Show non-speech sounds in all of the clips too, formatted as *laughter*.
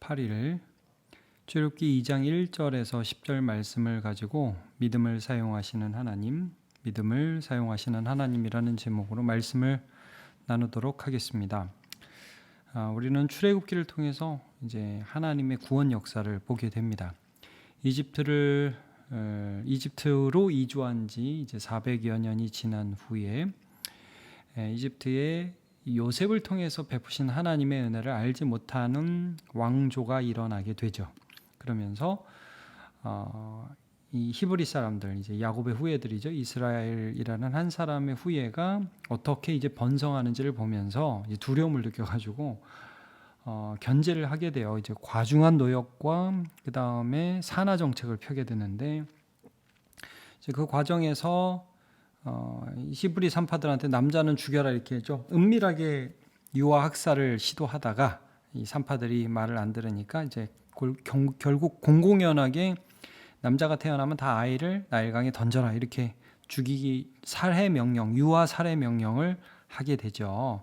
8일 출애굽기 2장 1절에서 10절 말씀을 가지고 믿음을 사용하시는 하나님, 믿음을 사용하시는 하나님이라는 제목으로 말씀을 나누도록 하겠습니다. 아, 우리는 출애굽기를 통해서 이제 하나님의 구원 역사를 보게 됩니다. 이집트를 어, 이집트로 이주한 지 이제 400여 년이 지난 후에 에, 이집트의 요셉을 통해서 베푸신 하나님의 은혜를 알지 못하는 왕조가 일어나게 되죠. 그러면서 어, 이 히브리 사람들 이제 야곱의 후예들이죠. 이스라엘이라는 한 사람의 후예가 어떻게 이제 번성하는지를 보면서 이제 두려움을 느껴가지고 어, 견제를 하게 돼요. 이제 과중한 노역과 그 다음에 산화 정책을 펴게 되는데 이제 그 과정에서 어, 히브리 산파들한테 남자는 죽여라 이렇게 좀 은밀하게 유아 학살을 시도하다가 이 산파들이 말을 안 들으니까 이제 골, 경, 결국 공공연하게 남자가 태어나면 다 아이를 나일강에 던져라 이렇게 죽이기 살해 명령, 유아 살해 명령을 하게 되죠.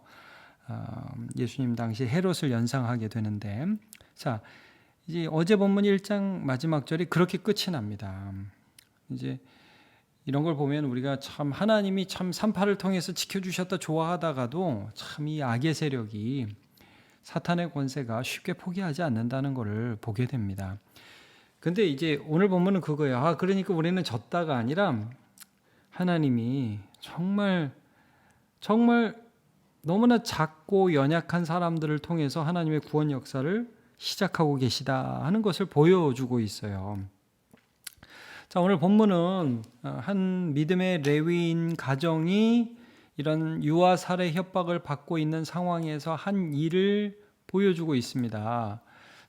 어, 예수님 당시 헤롯을 연상하게 되는데 자 이제 어제 본문 1장 마지막 절이 그렇게 끝이 납니다. 이제 이런 걸 보면 우리가 참 하나님이 참 산파를 통해서 지켜주셨다 좋아하다가도 참 이 악의 세력이 사탄의 권세가 쉽게 포기하지 않는다는 것을 보게 됩니다. 근데 이제 오늘 본문은 그거예요. 아, 그러니까 우리는 졌다가 아니라 하나님이 정말 정말 너무나 작고 연약한 사람들을 통해서 하나님의 구원 역사를 시작하고 계시다 하는 것을 보여주고 있어요. 자, 오늘 본문은 어, 한 믿음의 레위인 가정이 이런 유아 살해 협박을 받고 있는 상황에서 한 일을 보여주고 있습니다.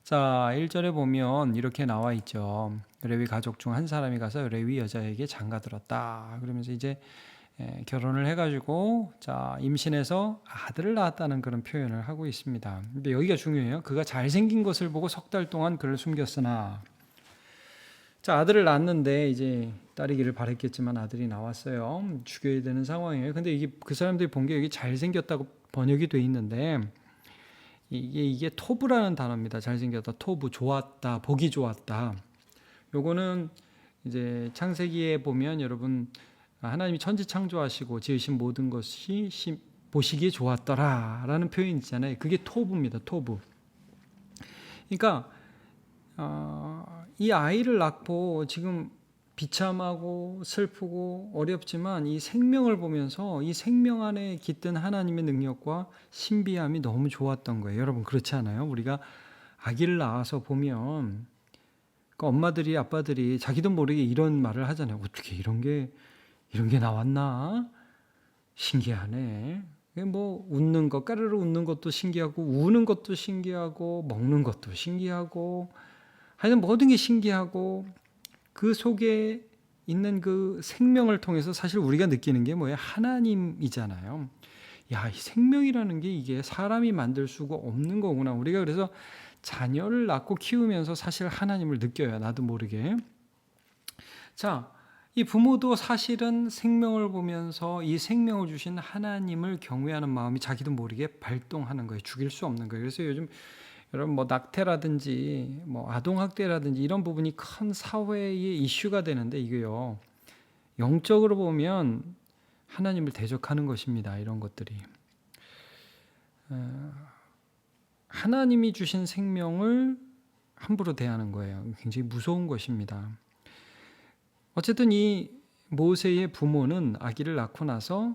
자, 1절에 보면 이렇게 나와 있죠. 레위 가족 중 한 사람이 가서 레위 여자에게 장가 들었다. 그러면서 이제 에, 결혼을 해가지고 자 임신해서 아들을 낳았다는 그런 표현을 하고 있습니다. 근데 여기가 중요해요. 그가 잘생긴 것을 보고 석 달 동안 그를 숨겼으나 자 아들을 낳았는데 이제 딸이기를 바랬겠지만 아들이 나왔어요. 죽여야 되는 상황이에요. 근데 이게 그 사람들이 본 게 여기 잘생겼다고 번역이 돼 있는데 이게 이게 토브라는 단어입니다. 잘생겼다, 토브, 좋았다, 보기 좋았다. 요거는 이제 창세기에 보면 여러분 하나님이 천지 창조하시고 지으신 모든 것이 보시기에 좋았더라라는 표현 있잖아요. 그게 토브입니다. 토브. 그러니까 어, 이 아이를 낳고 지금 비참하고 슬프고 어렵지만 이 생명을 보면서 이 생명 안에 깃든 하나님의 능력과 신비함이 너무 좋았던 거예요. 여러분 그렇지 않아요? 우리가 아기를 낳아서 보면 그러니까 엄마들이 아빠들이 자기도 모르게 이런 말을 하잖아요. 어떻게 이런 게 이런 게 나왔나? 신기하네. 뭐 웃는 것, 까르르 웃는 것도 신기하고 우는 것도 신기하고 먹는 것도 신기하고 하여튼 모든 게 신기하고 그 속에 있는 그 생명을 통해서 사실 우리가 느끼는 게 뭐예요? 하나님이잖아요. 야, 이 생명이라는 게 이게 사람이 만들 수가 없는 거구나. 우리가 그래서 자녀를 낳고 키우면서 사실 하나님을 느껴요. 나도 모르게. 자, 이 부모도 사실은 생명을 보면서 이 생명을 주신 하나님을 경외하는 마음이 자기도 모르게 발동하는 거예요. 죽일 수 없는 거예요. 그래서 요즘 여러분 뭐 낙태라든지 뭐 아동 학대라든지 이런 부분이 큰 사회의 이슈가 되는데 이게요. 영적으로 보면 하나님을 대적하는 것입니다. 이런 것들이. 어, 하나님이 주신 생명을 함부로 대하는 거예요. 굉장히 무서운 것입니다. 어쨌든 이 모세의 부모는 아기를 낳고 나서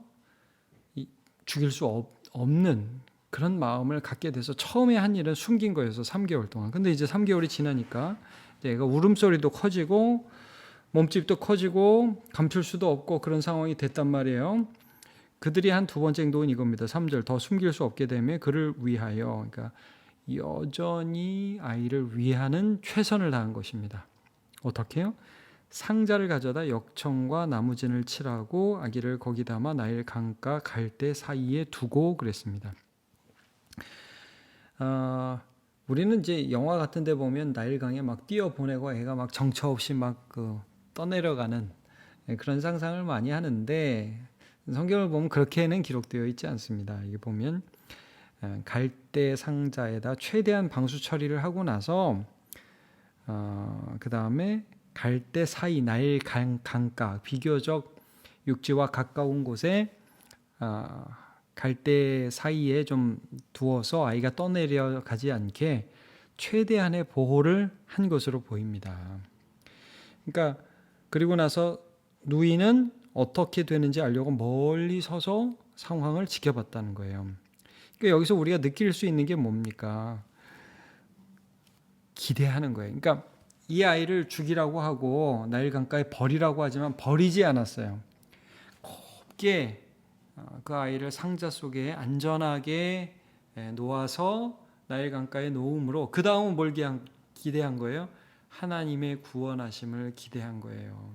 죽일 수 없는 그런 마음을 갖게 돼서 처음에 한 일은 숨긴 거여서 3개월 동안. 근데 이제 3개월이 지나니까 얘가 울음소리도 커지고 몸집도 커지고 감출 수도 없고 그런 상황이 됐단 말이에요. 그들이 한 두 번째 행동은 이겁니다. 3절 더 숨길 수 없게 되면 그를 위하여 그러니까 여전히 아이를 위하는 최선을 다한 것입니다. 어떻게요? 상자를 가져다 역청과 나무진을 칠하고 아기를 거기 담아 나일 강가 갈대 사이에 두고 그랬습니다. 어, 우리는 이제 영화 같은 데 보면 나일강에 막 뛰어 보내고 애가 막 정처 없이 막 그 떠내려가는 예, 그런 상상을 많이 하는데 성경을 보면 그렇게는 기록되어 있지 않습니다. 이게 보면 에, 갈대 상자에다 최대한 방수 처리를 하고 나서 어, 그 다음에 갈대 사이 나일 강, 강가 비교적 육지와 가까운 곳에 아, 갈대 사이에 좀 두어서 아이가 떠내려 가지 않게 최대한의 보호를 한 것으로 보입니다. 그러니까 그리고 나서 누이는 어떻게 되는지 알려고 멀리 서서 상황을 지켜봤다는 거예요. 그러니까 여기서 우리가 느낄 수 있는 게 뭡니까? 기대하는 거예요. 그러니까 이 아이를 죽이라고 하고 나일 강가에 버리라고 하지만 버리지 않았어요. 곱게 어, 그 아이를 상자 속에 안전하게 예, 놓아서 나일 강가에 놓음으로 그 다음은 뭘 기대한 거예요? 하나님의 구원하심을 기대한 거예요.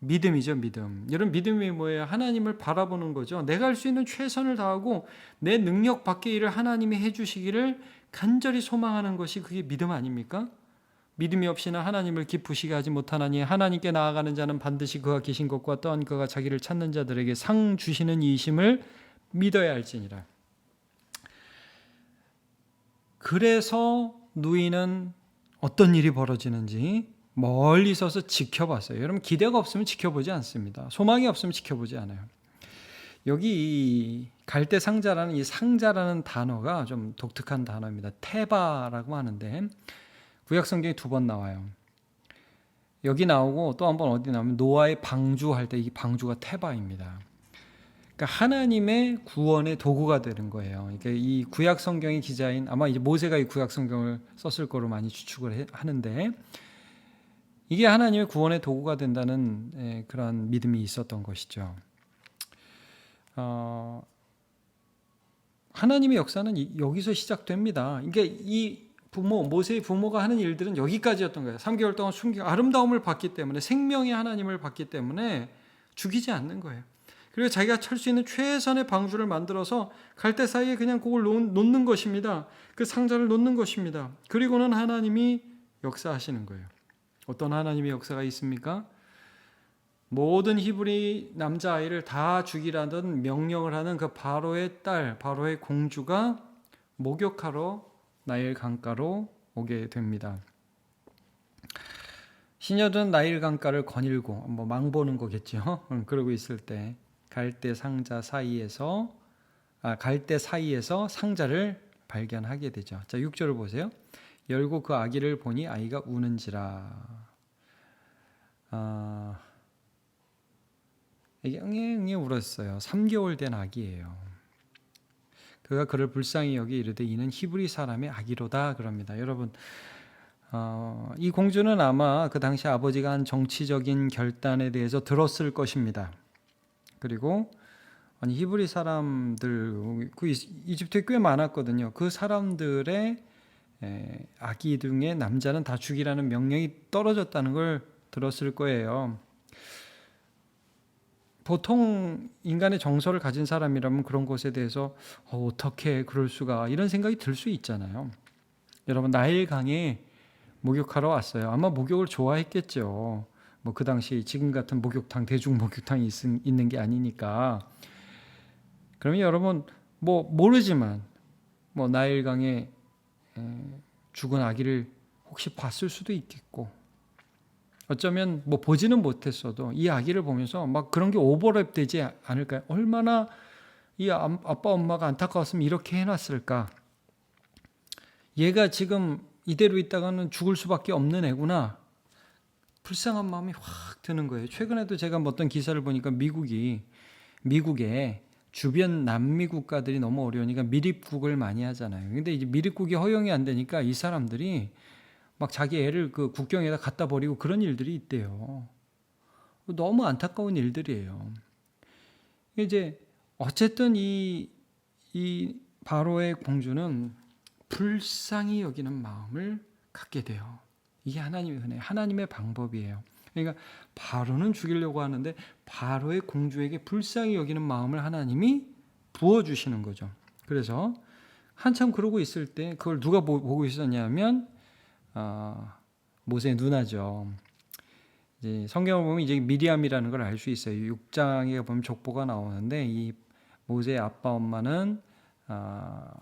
믿음이죠, 믿음. 여러분 믿음이 뭐예요? 하나님을 바라보는 거죠. 내가 할 수 있는 최선을 다하고 내 능력 밖의 일을 하나님이 해주시기를 간절히 소망하는 것이 그게 믿음 아닙니까? 믿음이 없이나 하나님을 기쁘시게 하지 못하나니 하나님께 나아가는 자는 반드시 그가 계신 것과 또한 그가 자기를 찾는 자들에게 상 주시는 이심을 믿어야 할지니라. 그래서 누이는 어떤 일이 벌어지는지 멀리 서서 지켜봤어요. 여러분 기대가 없으면 지켜보지 않습니다. 소망이 없으면 지켜보지 않아요. 여기 이 갈대 상자라는 이 상자라는 단어가 좀 독특한 단어입니다. 테바라고 하는데 구약 성경에 두번 나와요. 여기 나오고 또 한 번 어디 나오면 노아의 방주할 때 이 방주가 테바입니다. 그러니까 하나님의 구원의 도구가 되는 거예요. 그러니까 이 구약 성경의 기자인 아마 이제 모세가 이 구약 성경을 썼을 거로 많이 추측을 해- 하는데 이게 하나님의 구원의 도구가 된다는 예, 그런 믿음이 있었던 것이죠. 어, 하나님의 역사는 이- 여기서 시작됩니다. 이게 이 부모 모세의 부모가 하는 일들은 여기까지였던 거예요. 3개월 동안 숨기 아름다움을 받기 때문에 생명의 하나님을 받기 때문에 죽이지 않는 거예요. 그리고 자기가 찰수 있는 최선의 방주를 만들어서 갈대 사이에 그냥 그걸 놓- 놓는 것입니다. 그 상자를 놓는 것입니다. 그리고는 하나님이 역사하시는 거예요. 어떤 하나님의 역사가 있습니까? 모든 히브리 남자 아이를 다 죽이라는 명령을 하는 그 바로의 딸, 바로의 공주가 목욕하러 나일 강가로 오게 됩니다. 시녀들은 나일 강가를 거닐고 뭐 망보는 거겠죠. 음, 그러고 있을 때 갈대 상자 사이에서 아, 갈대 사이에서 상자를 발견하게 되죠. 자, 6절을 보세요. 열고 그 아기를 보니 아이가 우는지라. 아, 이게 응애 응애 울었어요. 3개월 된 아기예요. 그가 그를 불쌍히 여기 이르되 이는 히브리 사람의 아기로다 그럽니다. 여러분 어, 이 공주는 아마 그 당시 아버지가 한 정치적인 결단에 대해서 들었을 것입니다. 그리고 아니 히브리 사람들 그 이- 이집트에 꽤 많았거든요. 그 사람들의 에, 아기 중에 남자는 다 죽이라는 명령이 떨어졌다는 걸 들었을 거예요. 보통 인간의 정서를 가진 사람이라면 그런 것에 대해서 어, 어떻게 그럴 수가 이런 생각이 들 수 있잖아요. 여러분 나일 강에 목욕하러 왔어요. 아마 목욕을 좋아했겠죠. 뭐 그 당시 지금 같은 목욕탕 대중 목욕탕이 있, 있는 게 아니니까. 그러면 여러분 뭐 모르지만 뭐 나일 강에 에, 죽은 아기를 혹시 봤을 수도 있겠고 어쩌면 뭐 보지는 못했어도 이 아기를 보면서 막 그런 게 오버랩 되지 않을까요? 얼마나 이 아- 아빠 엄마가 안타까웠으면 이렇게 해놨을까? 얘가 지금 이대로 있다가는 죽을 수밖에 없는 애구나. 불쌍한 마음이 확 드는 거예요. 최근에도 제가 뭐 어떤 기사를 보니까 미국이 미국에 주변 남미 국가들이 너무 어려우니까 미립국을 많이 하잖아요. 근데 이제 미립국이 허용이 안 되니까 이 사람들이 막 자기 애를 그 국경에다 갖다 버리고 그런 일들이 있대요. 너무 안타까운 일들이에요. 이제 어쨌든 이, 이 바로의 공주는 불쌍히 여기는 마음을 갖게 돼요. 이게 하나님의 은혜, 하나님의 방법이에요. 그러니까 바로는 죽이려고 하는데 바로의 공주에게 불쌍히 여기는 마음을 하나님이 부어 주시는 거죠. 그래서 한참 그러고 있을 때 그걸 누가 보- 보고 있었냐면 아, 모세의 누나죠. 이제 성경을 보면 이제 미리암이라는 걸 알 수 있어요. 6장에 보면 족보가 나오는데 이 모세의 아빠 엄마는 아,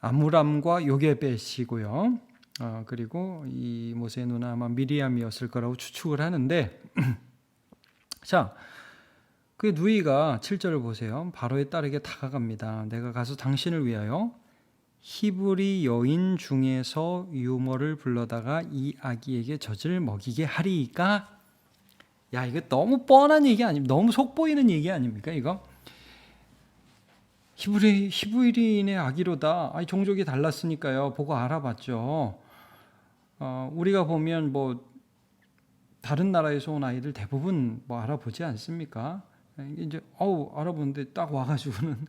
아므람과 요게벳이고요. 어, 그리고 이 모세의 누나 아마 미리암이었을 거라고 추측을 하는데 *clears throat* 자, 그 누이가 7절을 보세요. 바로에 따르게 다가갑니다. 내가 가서 당신을 위하여 히브리 여인 중에서 유머를 불러다가 이 아기에게 젖을 먹이게 하리까? 야, 이거 너무 뻔한 얘기 아닙니까? 너무 속 보이는 얘기 아닙니까? 이거 히브리 히브리인의 아기로다. 아니 종족이 달랐으니까요. 보고 알아봤죠. 어, 우리가 보면 뭐 다른 나라에서 온 아이들 대부분 뭐 알아보지 않습니까? 이제 어우 알아보는데 딱 와가지고는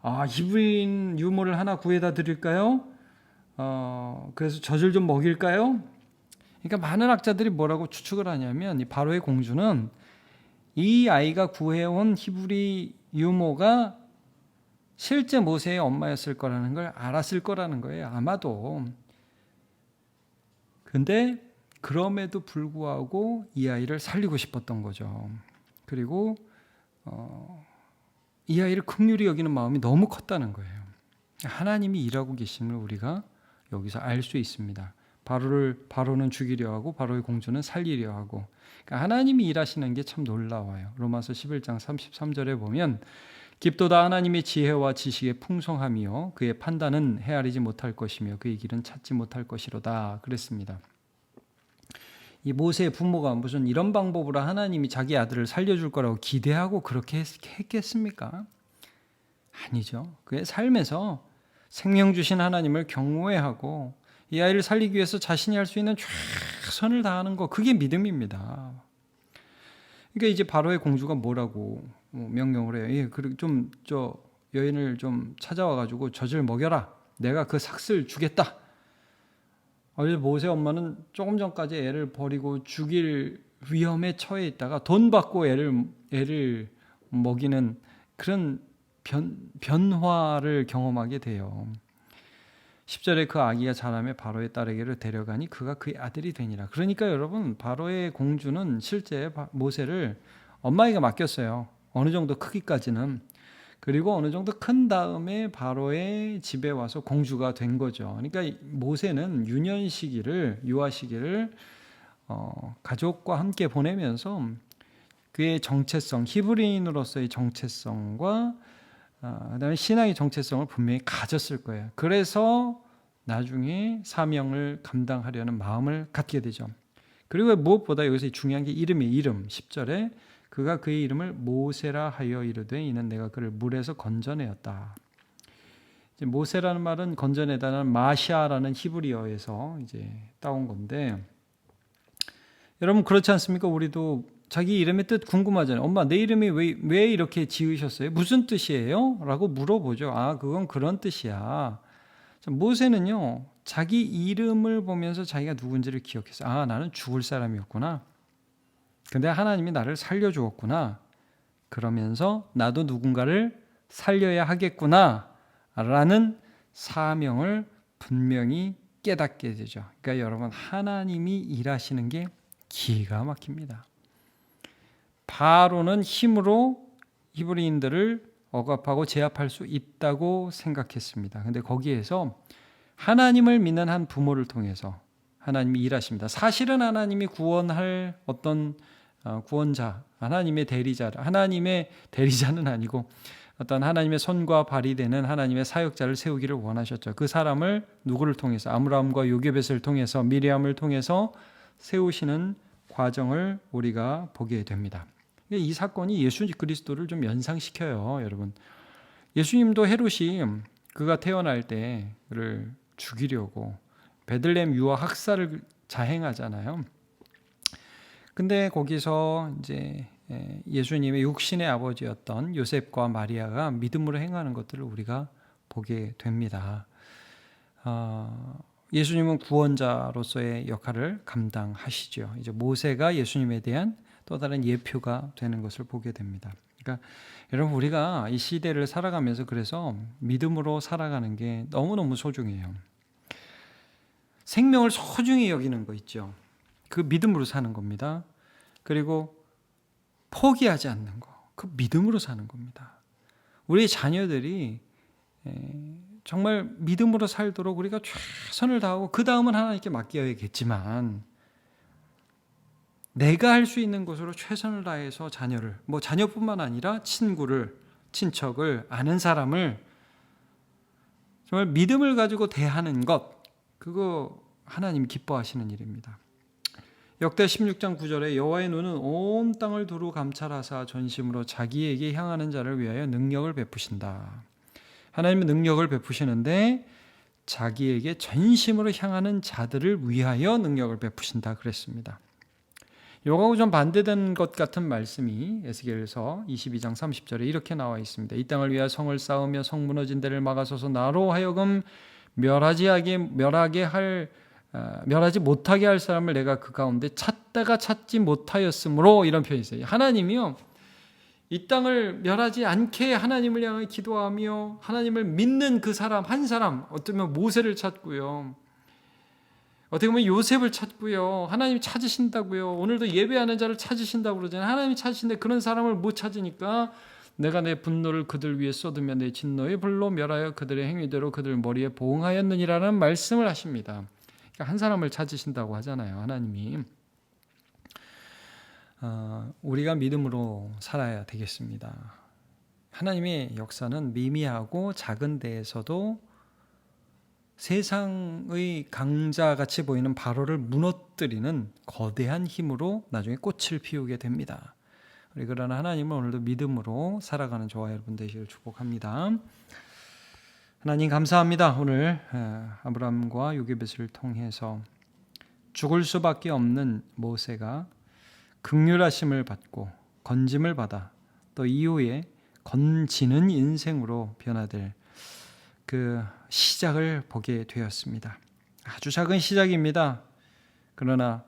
아 히브리인 유모를 하나 구해다 드릴까요? 어 그래서 젖을 좀 먹일까요? 그러니까 많은 학자들이 뭐라고 추측을 하냐면 이 바로의 공주는 이 아이가 구해온 히브리 유모가 실제 모세의 엄마였을 거라는 걸 알았을 거라는 거예요. 아마도. 근데 그럼에도 불구하고 이 아이를 살리고 싶었던 거죠. 그리고 어, 이 아이를 긍휼히 여기는 마음이 너무 컸다는 거예요. 하나님이 일하고 계심을 우리가 여기서 알 수 있습니다. 바로를 바로는 죽이려 하고 바로의 공주는 살리려 하고 그러니까 하나님이 일하시는 게 참 놀라워요. 로마서 11장 33절에 보면 깊도다 하나님의 지혜와 지식의 풍성함이요 그의 판단은 헤아리지 못할 것이며 그의 길은 찾지 못할 것이로다 그랬습니다. 이 모세의 부모가 무슨 이런 방법으로 하나님이 자기 아들을 살려줄 거라고 기대하고 그렇게 했겠습니까? 아니죠. 그의 삶에서 생명 주신 하나님을 경외하고 이 아이를 살리기 위해서 자신이 할 수 있는 최선을 다하는 거 그게 믿음입니다. 그러니까 이제 바로의 공주가 뭐라고 명령을 해요. 예, 그리고 좀 저 여인을 좀 찾아와 가지고 젖을 먹여라. 내가 그 삭슬 주겠다. 어제 모세 엄마는 조금 전까지 애를 버리고 죽일 위험에 처해 있다가 돈 받고 애를 애를 먹이는 그런 변, 변화를 경험하게 돼요. 10절에 그 아기가 자라매 바로의 딸에게로 데려가니 그가 그의 아들이 되니라. 그러니까 여러분 바로의 공주는 실제 모세를 엄마에게 맡겼어요. 어느 정도 크기까지는 그리고 어느 정도 큰 다음에 바로의 집에 와서 공주가 된 거죠. 그러니까 모세는 유년 시기를 유아 시기를 어, 가족과 함께 보내면서 그의 정체성, 히브리인으로서의 정체성과 어, 그다음에 신앙의 정체성을 분명히 가졌을 거예요. 그래서 나중에 사명을 감당하려는 마음을 갖게 되죠. 그리고 무엇보다 여기서 중요한 게 이름이 이름 10절에 그가 그의 이름을 모세라 하여 이르되 이는 내가 그를 물에서 건져내었다. 모세라는 말은 건져내다는 마샤라는 히브리어에서 이제 따온 건데 여러분 그렇지 않습니까? 우리도 자기 이름의 뜻 궁금하잖아요. 엄마 내 이름이 왜, 왜 이렇게 지으셨어요? 무슨 뜻이에요? 라고 물어보죠. 아 그건 그런 뜻이야. 모세는요 자기 이름을 보면서 자기가 누군지를 기억했어요. 아 나는 죽을 사람이었구나. 근데 하나님이 나를 살려주었구나. 그러면서 나도 누군가를 살려야 하겠구나. 라는 사명을 분명히 깨닫게 되죠. 그러니까 여러분, 하나님이 일하시는 게 기가 막힙니다. 바로는 힘으로 히브리인들을 억압하고 제압할 수 있다고 생각했습니다. 근데 거기에서 하나님을 믿는 한 부모를 통해서 하나님이 일하십니다. 사실은 하나님이 구원할 어떤 어, 구원자, 하나님의 대리자, 하나님의 대리자는 아니고 어떤 하나님의 손과 발이 되는 하나님의 사역자를 세우기를 원하셨죠. 그 사람을 누구를 통해서 아므람과 요게벳을 통해서 미리암을 통해서 세우시는 과정을 우리가 보게 됩니다. 이 사건이 예수 그리스도를 좀 연상시켜요, 여러분. 예수님도 헤롯이 그가 태어날 때 그를 죽이려고 베들레헴 유아 학살을 자행하잖아요. 근데 거기서 이제 예수님의 육신의 아버지였던 요셉과 마리아가 믿음으로 행하는 것들을 우리가 보게 됩니다. 어, 예수님은 구원자로서의 역할을 감당하시죠. 이제 모세가 예수님에 대한 또 다른 예표가 되는 것을 보게 됩니다. 그러니까 여러분 우리가 이 시대를 살아가면서 그래서 믿음으로 살아가는 게 너무너무 소중해요. 생명을 소중히 여기는 거 있죠. 그 믿음으로 사는 겁니다. 그리고 포기하지 않는 거. 그 믿음으로 사는 겁니다. 우리 자녀들이 정말 믿음으로 살도록 우리가 최선을 다하고 그 다음은 하나님께 맡겨야겠지만 내가 할 수 있는 것으로 최선을 다해서 자녀를 뭐 자녀뿐만 아니라 친구를 친척을 아는 사람을 정말 믿음을 가지고 대하는 것 그거 하나님 기뻐하시는 일입니다. 역대 16장 9절에 여호와의 눈은 온 땅을 두루 감찰하사 전심으로 자기에게 향하는 자를 위하여 능력을 베푸신다. 하나님은 능력을 베푸시는데 자기에게 전심으로 향하는 자들을 위하여 능력을 베푸신다 그랬습니다. 요거하고 좀 반대된 것 같은 말씀이 에스겔서 22장 30절에 이렇게 나와 있습니다. 이 땅을 위하여 성을 쌓으며 성 무너진 데를 막아서서 나로 하여금 멸하지 하게 멸하게 할 어, 멸하지 못하게 할 사람을 내가 그 가운데 찾다가 찾지 못하였으므로 이런 표현이 있어요. 하나님이요. 이 땅을 멸하지 않게 하나님을 향해 기도하며 하나님을 믿는 그 사람 한 사람 어쩌면 모세를 찾고요. 어떻게 보면 요셉을 찾고요. 하나님이 찾으신다고요. 오늘도 예배하는 자를 찾으신다고 그러잖아요. 하나님이 찾으신데 그런 사람을 못 찾으니까 내가 내 분노를 그들 위에 쏟으며 내 진노의 불로 멸하여 그들의 행위대로 그들 머리에 보응하였느니라는 말씀을 하십니다. 그러니까 한 사람을 찾으신다고 하잖아요. 하나님이. 어, 우리가 믿음으로 살아야 되겠습니다. 하나님의 역사는 미미하고 작은 데에서도 세상의 강자 같이 보이는 바로를 무너뜨리는 거대한 힘으로 나중에 꽃을 피우게 됩니다. 우리 그러나 하나님은 오늘도 믿음으로 살아가는 저와 여러분 되시길 축복합니다. 하나님 감사합니다. 오늘 아브라함과 요게벳을 통해서 죽을 수밖에 없는 모세가 극률하심을 받고 건짐을 받아 또 이후에 건지는 인생으로 변화될 그 시작을 보게 되었습니다. 아주 작은 시작입니다. 그러나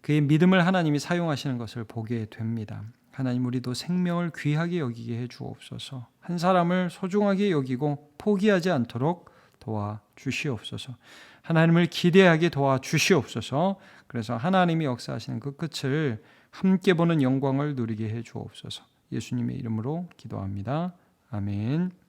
그의 믿음을 하나님이 사용하시는 것을 보게 됩니다. 하나님 우리도 생명을 귀하게 여기게 해 주옵소서. 한 사람을 소중하게 여기고 포기하지 않도록 도와 주시옵소서. 하나님을 기대하게 도와 주시옵소서. 그래서 하나님이 역사하시는 그 끝을 함께 보는 영광을 누리게 해 주옵소서. 예수님의 이름으로 기도합니다. 아멘.